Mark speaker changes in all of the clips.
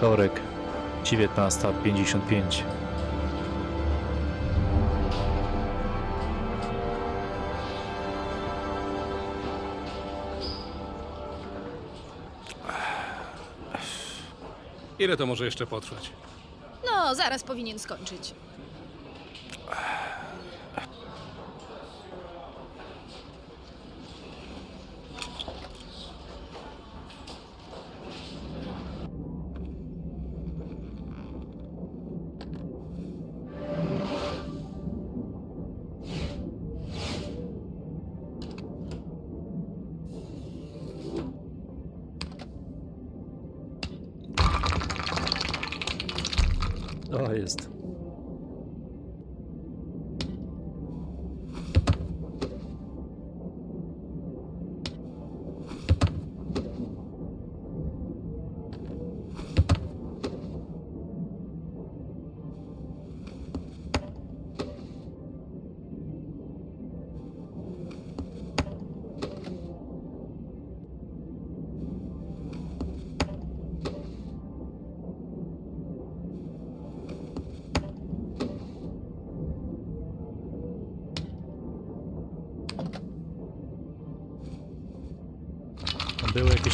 Speaker 1: Wtorek, 19.55.
Speaker 2: Ile to może jeszcze potrwać?
Speaker 3: No, zaraz powinien skończyć.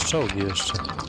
Speaker 1: Czołgi jeszcze.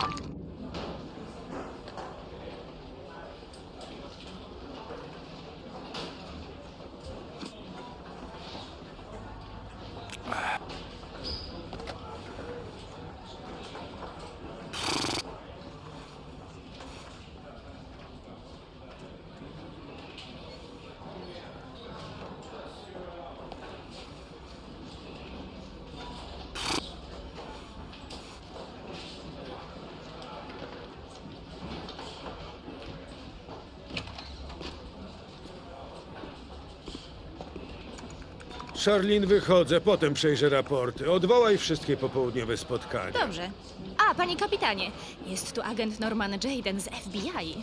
Speaker 4: Charlene, wychodzę, potem przejrzę raporty. Odwołaj wszystkie popołudniowe spotkania.
Speaker 3: Dobrze. A, panie kapitanie, jest tu agent Norman Jaden z FBI.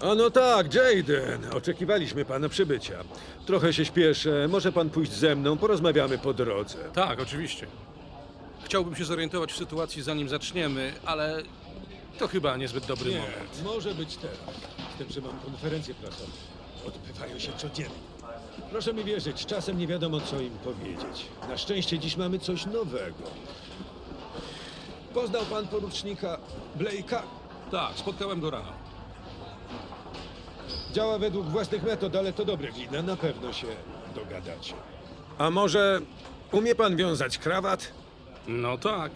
Speaker 4: A no tak, Jaden. Oczekiwaliśmy pana przybycia. Trochę się śpieszę. Może pan pójść ze mną, porozmawiamy po drodze.
Speaker 2: Tak, oczywiście. Chciałbym się zorientować w sytuacji, zanim zaczniemy, ale to chyba niezbyt dobry moment.
Speaker 4: może być teraz. Z tym, że mam konferencję prasową. Odbywają się codziennie. Proszę mi wierzyć, czasem nie wiadomo, co im powiedzieć. Na szczęście dziś mamy coś nowego. Poznał pan porucznika Blake'a?
Speaker 2: Tak, spotkałem go rano.
Speaker 4: Działa według własnych metod, ale to dobre glina, na pewno się dogadacie. A może umie pan wiązać krawat?
Speaker 2: No tak.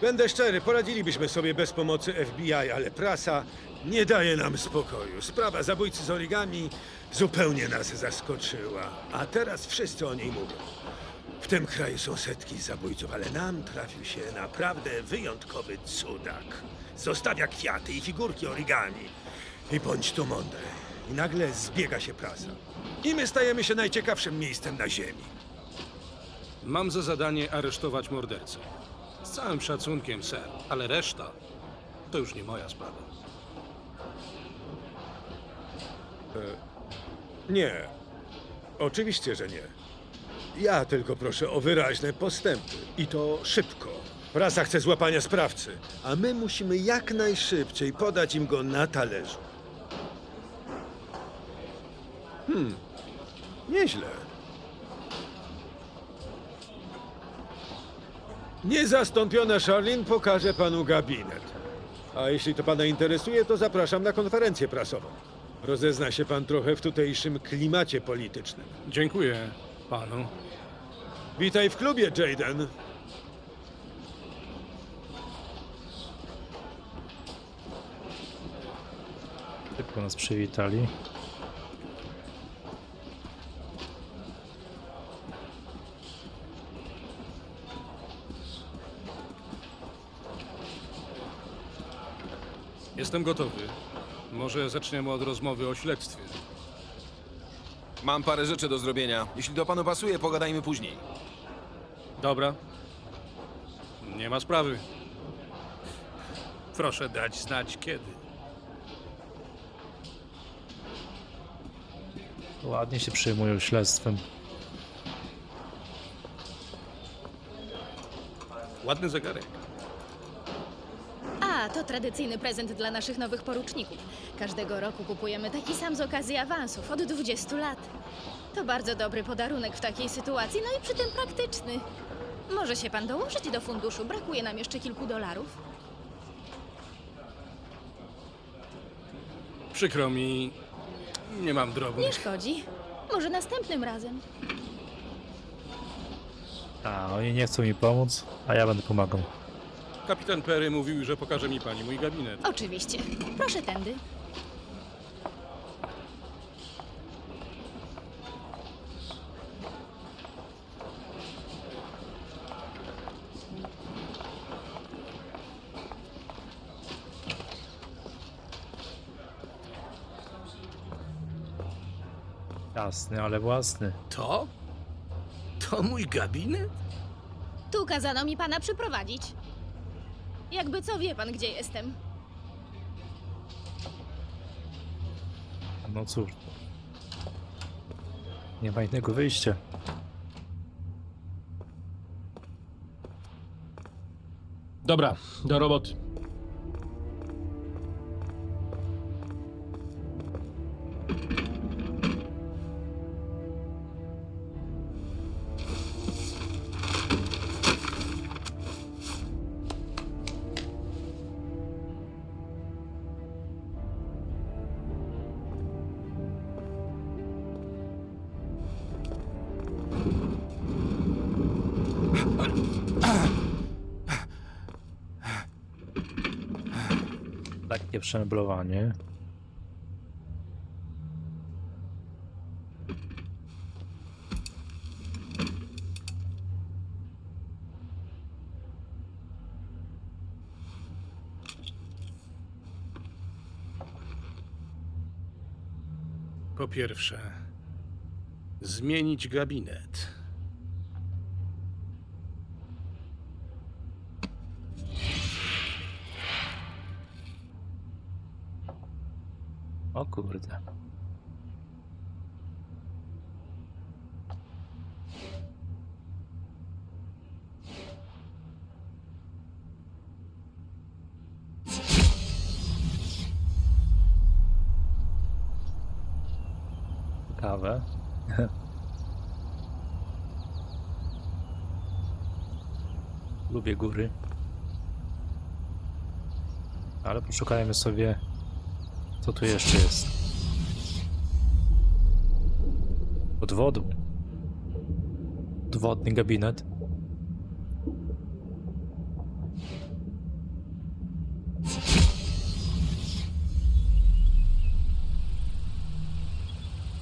Speaker 4: Będę szczery, poradzilibyśmy sobie bez pomocy FBI, ale prasa nie daje nam spokoju. Sprawa zabójcy z origami zupełnie nas zaskoczyła, a teraz wszyscy o niej mówią. W tym kraju są setki zabójców, ale nam trafił się naprawdę wyjątkowy cudak. Zostawia kwiaty i figurki origami. I bądź tu mądry. I nagle zbiega się prasa. I my stajemy się najciekawszym miejscem na ziemi.
Speaker 2: Mam za zadanie aresztować mordercę. Z całym szacunkiem, ser, ale reszta to już nie moja sprawa.
Speaker 4: Nie. Oczywiście, że nie. Ja tylko proszę o wyraźne postępy. I to szybko. Prasa chce złapania sprawcy, a my musimy jak najszybciej podać im go na talerzu. Hmm. Nieźle. Niezastąpiona Charlene pokaże panu gabinet. A jeśli to pana interesuje, to zapraszam na konferencję prasową. Rozezna się pan trochę w tutejszym klimacie politycznym.
Speaker 2: Dziękuję panu.
Speaker 4: Witaj w klubie, Jaden.
Speaker 1: Szybko nas przywitali.
Speaker 2: Jestem gotowy. Może zaczniemy od rozmowy o śledztwie.
Speaker 5: Mam parę rzeczy do zrobienia. Jeśli to panu pasuje, pogadajmy później.
Speaker 2: Dobra. Nie ma sprawy. Proszę dać znać kiedy.
Speaker 1: Ładnie się przejmują śledztwem.
Speaker 2: Ładny zegarek.
Speaker 3: To tradycyjny prezent dla naszych nowych poruczników. Każdego roku kupujemy taki sam z okazji awansów od 20 lat. To bardzo dobry podarunek w takiej sytuacji, no i przy tym praktyczny. Może się pan dołożyć do funduszu, brakuje nam jeszcze kilku dolarów.
Speaker 2: Przykro mi, nie mam
Speaker 3: Nie
Speaker 2: drobnych.
Speaker 3: szkodzi. Może następnym razem.
Speaker 1: A, oni nie chcą mi pomóc, a ja będę pomagał.
Speaker 2: Kapitan Perry mówił, że pokaże mi pani mój gabinet.
Speaker 3: Oczywiście. Proszę tędy.
Speaker 1: Jasny, ale własny.
Speaker 2: To? To mój gabinet?
Speaker 3: Tu kazano mi pana przyprowadzić. Jakby co wie pan, gdzie jestem.
Speaker 1: No cóż. Nie ma innego wyjścia.
Speaker 6: Dobra, do roboty.
Speaker 1: Takie przemeblowanie.
Speaker 2: Po pierwsze, zmienić gabinet.
Speaker 1: O kurde. Ciekawe. Lubię góry. Ale poszukajmy sobie co tu jeszcze jest? Pod wodą. Podwodny gabinet.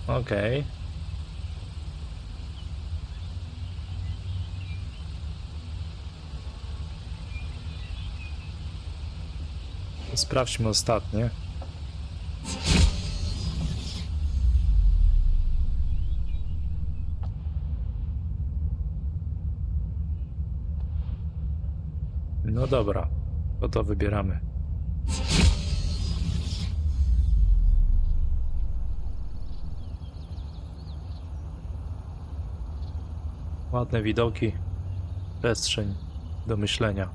Speaker 1: Okej. Sprawdźmy ostatnie. No dobra, to to wybieramy. Ładne widoki, przestrzeń do myślenia.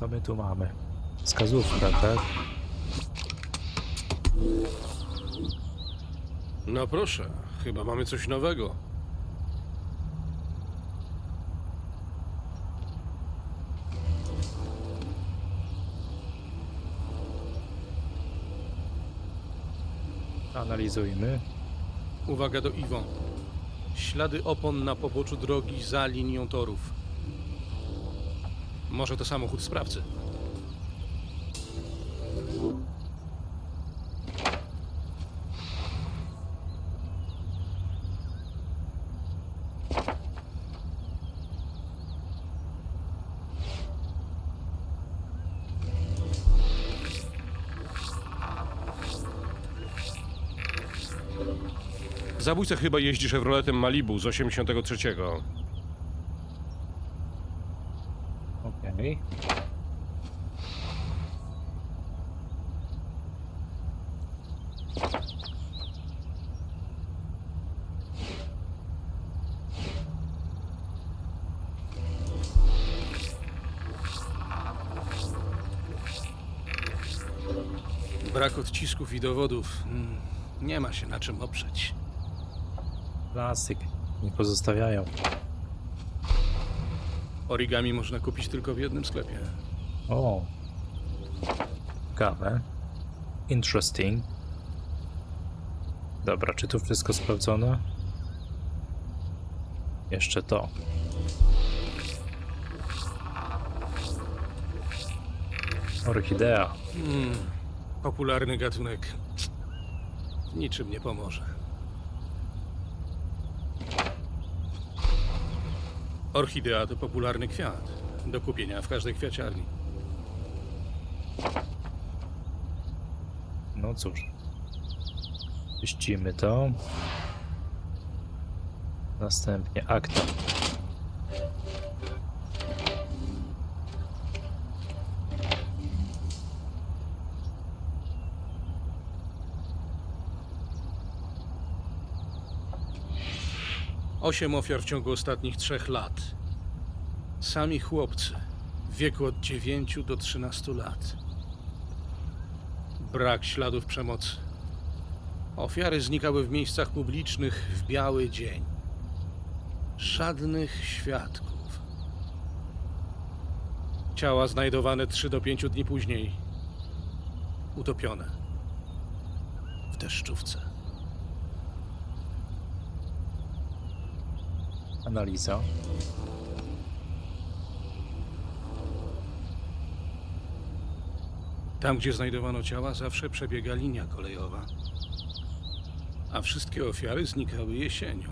Speaker 1: Co my tu mamy? Wskazówka, tak?
Speaker 2: No proszę, chyba mamy coś nowego.
Speaker 1: Analizujmy.
Speaker 2: Uwaga do Iwon. Ślady opon na poboczu drogi za linią torów. Może to samochód sprawcy. Zabójca chyba jeździ Chevroletem Malibu z 83.
Speaker 1: Okej.
Speaker 2: Brak odcisków i dowodów. Hmm, nie ma się na czym oprzeć.
Speaker 1: Klasyk. Nie pozostawiają.
Speaker 2: Origami można kupić tylko w jednym sklepie.
Speaker 1: O. Ciekawe. Interesting. Dobra, czy tu wszystko sprawdzone? Jeszcze to. Orchidea.
Speaker 2: Popularny gatunek niczym nie pomoże. Orchidea to popularny kwiat. Do kupienia w każdej kwiaciarni.
Speaker 1: No cóż. Puścimy to. Następnie akta.
Speaker 2: Osiem ofiar w ciągu ostatnich trzech lat. Sami chłopcy w wieku od 9 do 13 lat. Brak śladów przemocy. Ofiary znikały w miejscach publicznych w biały dzień. Żadnych świadków. Ciała znajdowane 3 do 5 dni później. Utopione. W deszczówce.
Speaker 1: Analiza.
Speaker 2: Tam, gdzie znajdowano ciała, zawsze przebiega linia kolejowa. A wszystkie ofiary znikały jesienią.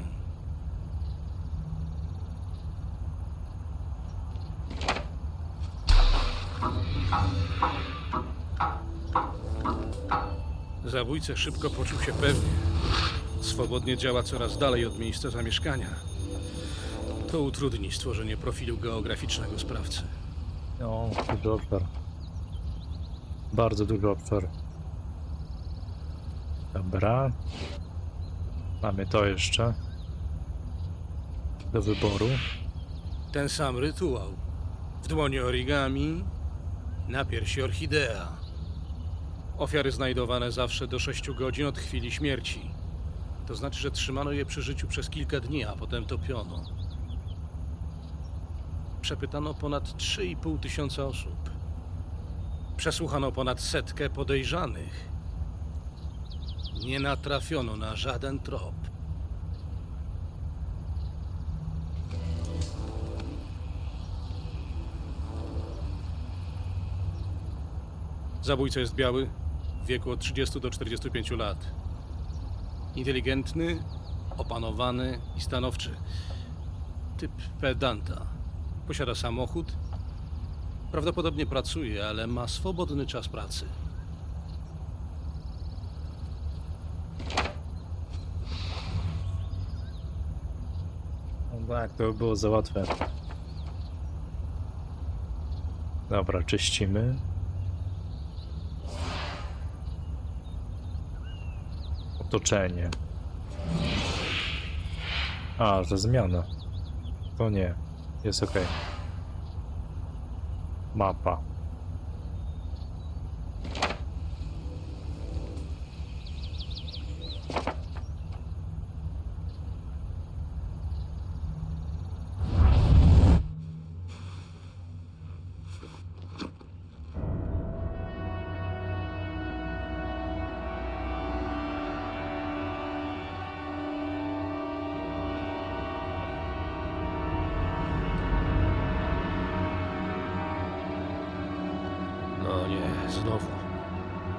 Speaker 2: Zabójca szybko poczuł się pewnie. Swobodnie działa coraz dalej od miejsca zamieszkania. To utrudni stworzenie profilu geograficznego sprawcy.
Speaker 1: O, duży obszar. Bardzo duży obszar. Dobra. Mamy to jeszcze. Do wyboru.
Speaker 2: Ten sam rytuał. W dłoni origami, na piersi orchidea. Ofiary znajdowane zawsze do 6 godzin od chwili śmierci. To znaczy, że trzymano je przy życiu przez kilka dni, a potem topiono. Przepytano ponad 3,5 tysiąca osób. Przesłuchano ponad setkę podejrzanych. Nie natrafiono na żaden trop. Zabójca jest biały, w wieku od 30 do 45 lat. Inteligentny, opanowany i stanowczy. Typ pedanta. Posiada samochód. Prawdopodobnie pracuje, ale ma swobodny czas pracy.
Speaker 1: No tak, to by było za łatwe. Dobra, czyścimy. Otoczenie. A, że zmiana. To nie. Jest ok. Mapa.
Speaker 6: Znowu.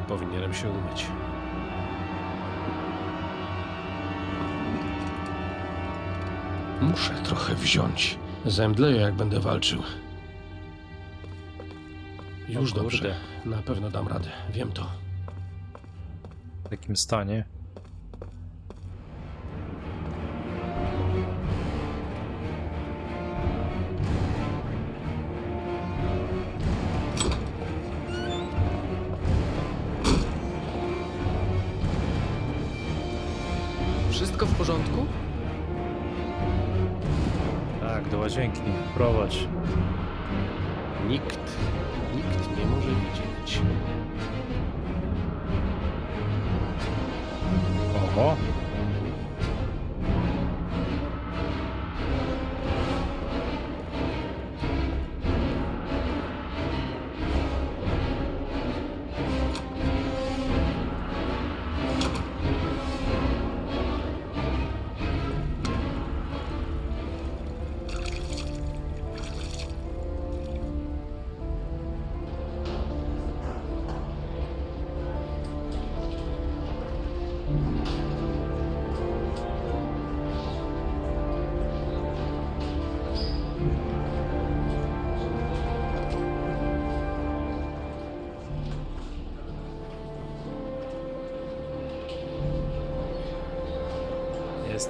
Speaker 6: Powinienem się umyć. Muszę trochę wziąć. Zemdleję, jak będę walczył. Już
Speaker 1: kurde.
Speaker 6: dobrze. Na pewno dam radę. Wiem to.
Speaker 1: W jakim stanie?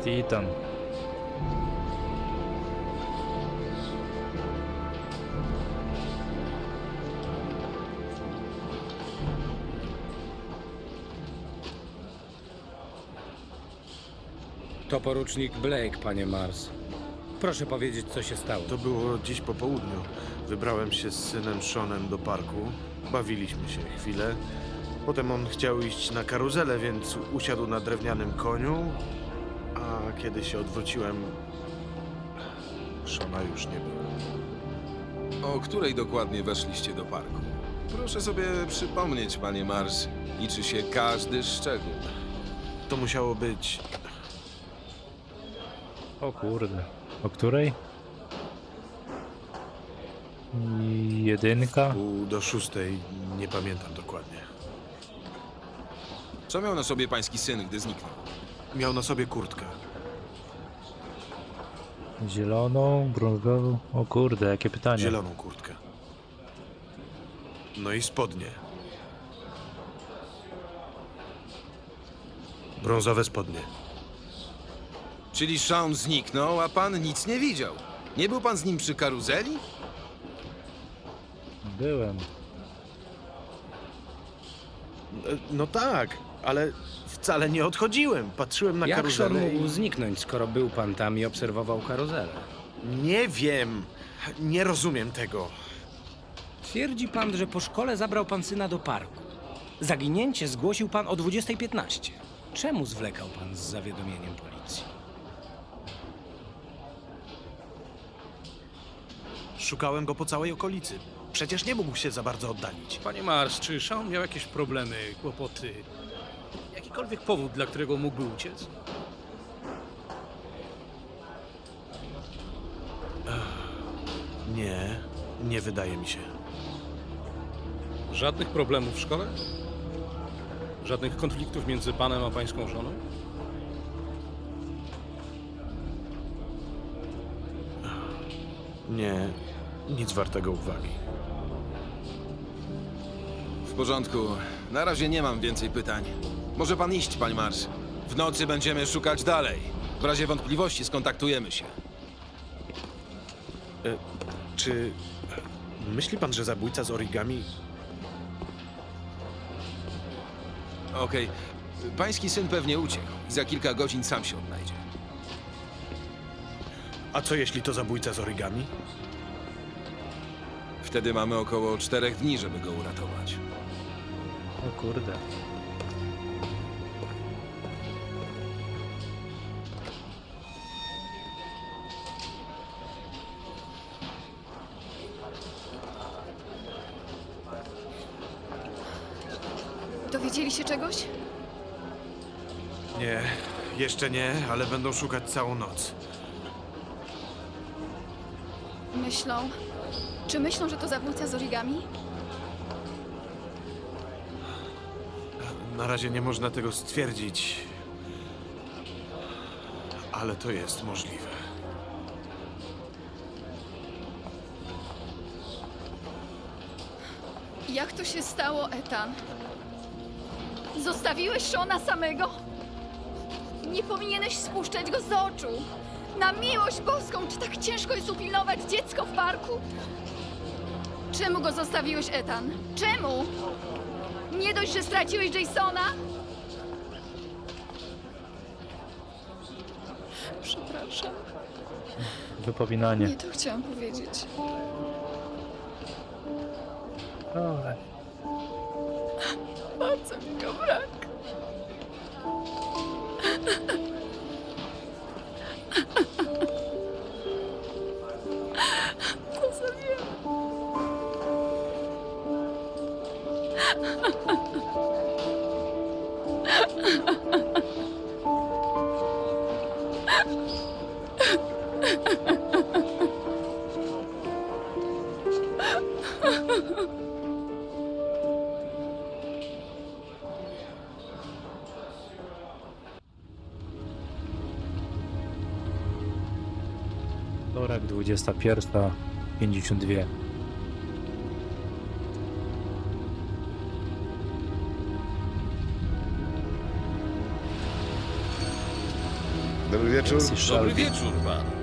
Speaker 1: Ethan.
Speaker 7: To porucznik Blake, panie Mars. Proszę powiedzieć, co się stało.
Speaker 8: To było dziś po południu. Wybrałem się z synem Seanem do parku. Bawiliśmy się chwilę. Potem on chciał iść na karuzelę, więc usiadł na drewnianym koniu. Kiedy się odwróciłem, Shona już nie było.
Speaker 5: O której dokładnie weszliście do parku? Proszę sobie przypomnieć, panie Mars. Liczy się każdy szczegół.
Speaker 8: To musiało być
Speaker 1: O kurde. O której? I Jedynka?
Speaker 8: pół do szóstej, nie pamiętam dokładnie.
Speaker 5: Co miał na sobie pański syn, gdy zniknął?
Speaker 8: Miał na sobie kurtkę.
Speaker 1: Zieloną, brązową. O kurde, jakie pytanie.
Speaker 8: Zieloną kurtkę. No i spodnie. Brązowe spodnie.
Speaker 5: Czyli Shaun zniknął, a pan nic nie widział. Nie był pan z nim przy karuzeli?
Speaker 1: Byłem.
Speaker 8: No tak, ale wcale nie odchodziłem. Patrzyłem na
Speaker 7: Jak
Speaker 8: karuzelę
Speaker 7: mógł
Speaker 8: i...
Speaker 7: zniknąć, skoro był pan tam i obserwował karuzelę?
Speaker 8: Nie wiem. Nie rozumiem tego.
Speaker 9: Twierdzi pan, że po szkole zabrał pan syna do parku. Zaginięcie zgłosił pan o 20.15. Czemu zwlekał pan z zawiadomieniem policji?
Speaker 8: Szukałem go po całej okolicy. Przecież nie mógł się za bardzo oddalić.
Speaker 2: Panie Mars, czy Shaun miał jakieś problemy, kłopoty? Jakikolwiek powód, dla którego mógłby uciec?
Speaker 8: Nie, nie wydaje mi się.
Speaker 2: Żadnych problemów w szkole? Żadnych konfliktów między panem a pańską żoną?
Speaker 8: Nie, nic wartego uwagi.
Speaker 5: W porządku. Na razie nie mam więcej pytań. Może pan iść, panie Mars. W nocy będziemy szukać dalej. W razie wątpliwości skontaktujemy się.
Speaker 8: Czy myśli pan, że zabójca z origami
Speaker 5: Okej. Pański syn pewnie uciekł i za kilka godzin sam się odnajdzie.
Speaker 8: A co jeśli to zabójca z origami?
Speaker 5: Wtedy mamy około czterech dni, żeby go uratować.
Speaker 1: O kurde.
Speaker 10: Dowiedzieli się czegoś?
Speaker 8: Nie, jeszcze nie, ale będą szukać całą noc.
Speaker 10: Myślą. Czy myślą, że to zabójca z origami?
Speaker 8: Na razie nie można tego stwierdzić, ale to jest możliwe.
Speaker 10: Jak to się stało, Ethan? Zostawiłeś Shona samego? Nie powinieneś spuszczać go z oczu. Na miłość boską, czy tak ciężko jest upilnować dziecko w parku? Czemu go zostawiłeś, Ethan? Czemu? Nie dość, że straciłeś Jasona? Przepraszam,
Speaker 1: Wypominanie.
Speaker 10: nie to chciałam powiedzieć.
Speaker 1: O,
Speaker 10: Bardzo mi
Speaker 1: Wtorek 21.52.
Speaker 11: Dobry wieczór.
Speaker 1: Shelby.
Speaker 5: wieczór, pan.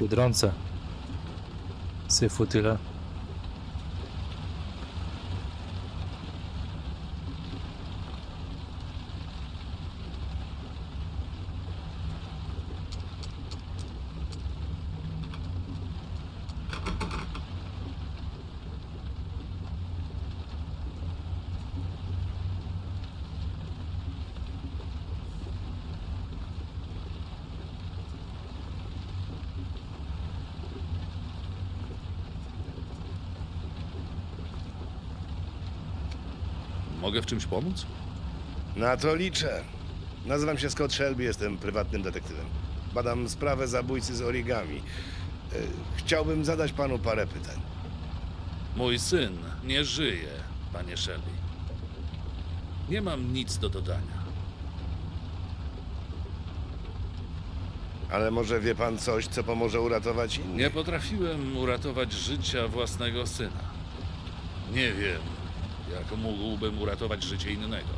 Speaker 1: Cu dranța se fute la
Speaker 5: Mogę w czymś pomóc?
Speaker 11: Na to liczę. Nazywam się Scott Shelby, jestem prywatnym detektywem. Badam sprawę zabójcy z origami. E, Chciałbym zadać panu parę pytań.
Speaker 12: Mój syn nie żyje, panie Shelby. Nie mam nic do dodania.
Speaker 11: Ale może wie pan coś, co pomoże uratować innych?
Speaker 12: Nie potrafiłem uratować życia własnego syna. Nie wiem, jak mógłbym uratować życie innego.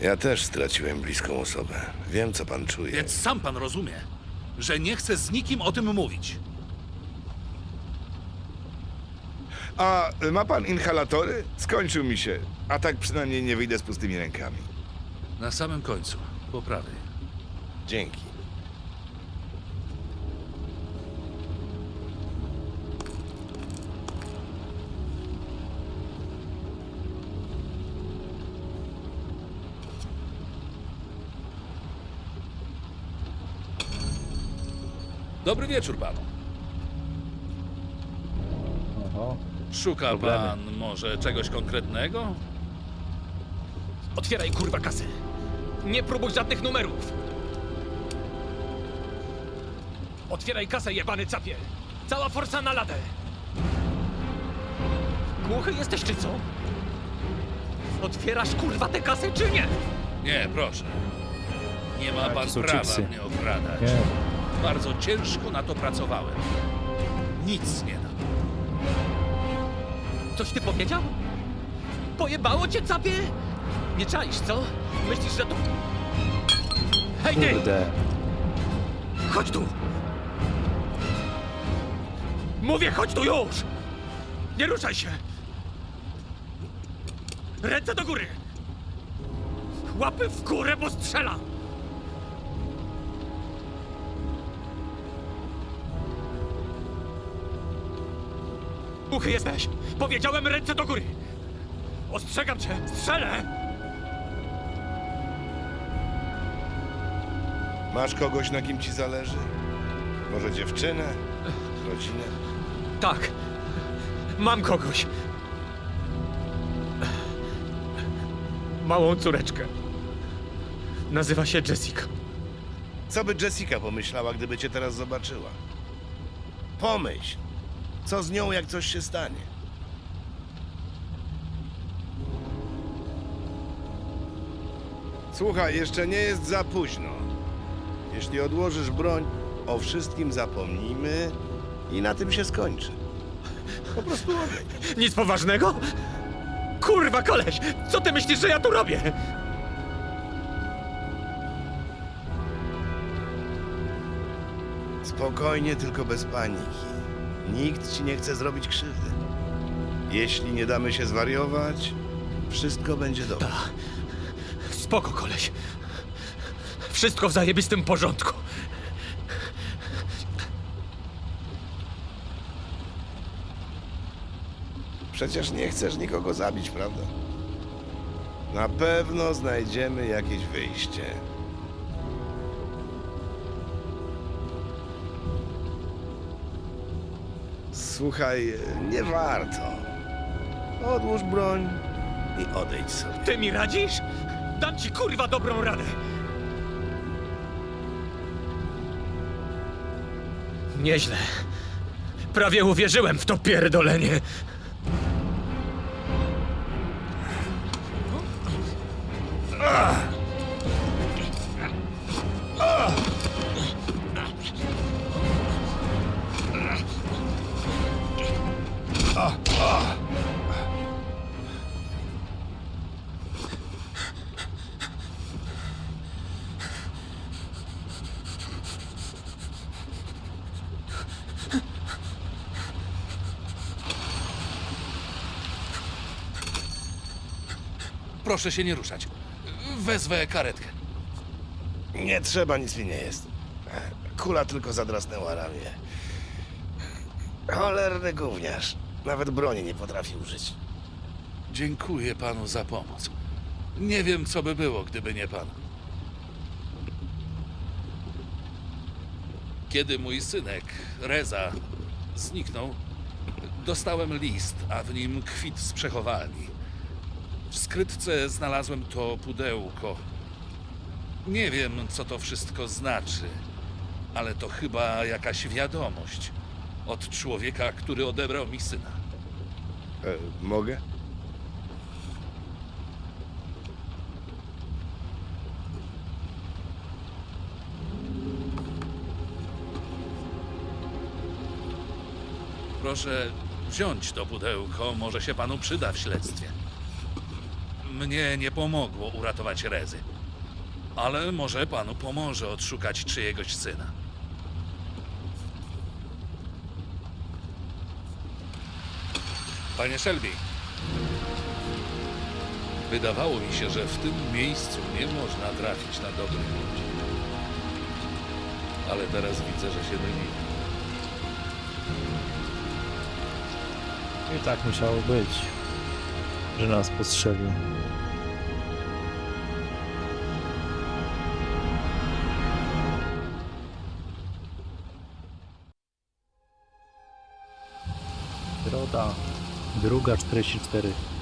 Speaker 11: Ja też straciłem bliską osobę. Wiem, co pan czuje.
Speaker 12: Więc sam pan rozumie, że nie chcę z nikim o tym mówić.
Speaker 11: A ma pan inhalatory? Skończył mi się. A tak przynajmniej nie wyjdę z pustymi rękami.
Speaker 12: Na samym końcu, po prawej.
Speaker 11: Dzięki.
Speaker 12: Dobry wieczór panu.
Speaker 1: Oho.
Speaker 12: Szuka
Speaker 1: Problemy.
Speaker 12: pan może czegoś konkretnego?
Speaker 13: Otwieraj kurwa kasę. Nie próbuj żadnych numerów. Otwieraj kasę, jebany capie. Cała forsa na ladę. Głuchy jesteś czy co? Otwierasz kurwa tę kasę czy nie?
Speaker 12: Nie, proszę. Nie ma
Speaker 1: Tak,
Speaker 12: pan
Speaker 1: są
Speaker 12: prawa
Speaker 1: chipsy.
Speaker 12: mnie okradać.
Speaker 1: Nie.
Speaker 12: Bardzo ciężko na to pracowałem. Nic nie dam.
Speaker 13: Coś ty powiedział? Pojebało cię capie? Nie czaisz, co? Myślisz, że to... Hej ty!
Speaker 1: Kurde.
Speaker 13: Chodź tu! Mówię, chodź tu już! Nie ruszaj się! Ręce do góry! Łapy w górę, bo strzela! Uchy jesteś! Powiedziałem ręce do góry! Ostrzegam cię! Strzelę!
Speaker 11: Masz kogoś, na kim ci zależy? Może dziewczynę? Rodzinę?
Speaker 13: Tak. Mam kogoś. Małą córeczkę. Nazywa się Jessica.
Speaker 11: Co by Jessica pomyślała, gdyby cię teraz zobaczyła? Pomyśl, co z nią, jak coś się stanie? Słuchaj, jeszcze nie jest za późno. Jeśli odłożysz broń, o wszystkim zapomnijmy i na tym się skończy. Po prostu odejdź.
Speaker 13: Nic poważnego? Kurwa, koleś! Co ty myślisz, że ja tu robię?
Speaker 11: Spokojnie, tylko bez paniki. Nikt ci nie chce zrobić krzywdy. Jeśli nie damy się zwariować, wszystko będzie dobrze.
Speaker 13: Spoko, koleś. Wszystko w zajebistym porządku.
Speaker 11: Przecież nie chcesz nikogo zabić, prawda? Na pewno znajdziemy jakieś wyjście. Słuchaj, nie warto. Odłóż broń i odejdź sobie.
Speaker 13: Ty mi radzisz? Dam ci kurwa dobrą radę. Nieźle. Prawie uwierzyłem w to pierdolenie.
Speaker 12: Proszę się nie ruszać. Wezwę karetkę.
Speaker 11: Nie trzeba, nic mi nie jest. Kula tylko zadrasnęła ramię. Cholerny gówniarz. Nawet broni nie potrafi użyć.
Speaker 12: Dziękuję panu za pomoc. Nie wiem, co by było, gdyby nie pan. Kiedy mój synek, Reza, zniknął, dostałem list, a w nim kwit z przechowalni. W skrytce znalazłem to pudełko. Nie wiem, co to wszystko znaczy, ale to chyba jakaś wiadomość od człowieka, który odebrał mi syna.
Speaker 11: E, mogę?
Speaker 12: Proszę wziąć to pudełko, może się panu przyda w śledztwie. Mnie nie pomogło uratować Rezy, ale może panu pomoże odszukać czyjegoś syna. Panie Shelby, wydawało mi się, że w tym miejscu nie można trafić na dobrych ludzi. Ale teraz widzę, że się myliłem.
Speaker 1: I tak musiało być, że nas postrzelił. Druga 44.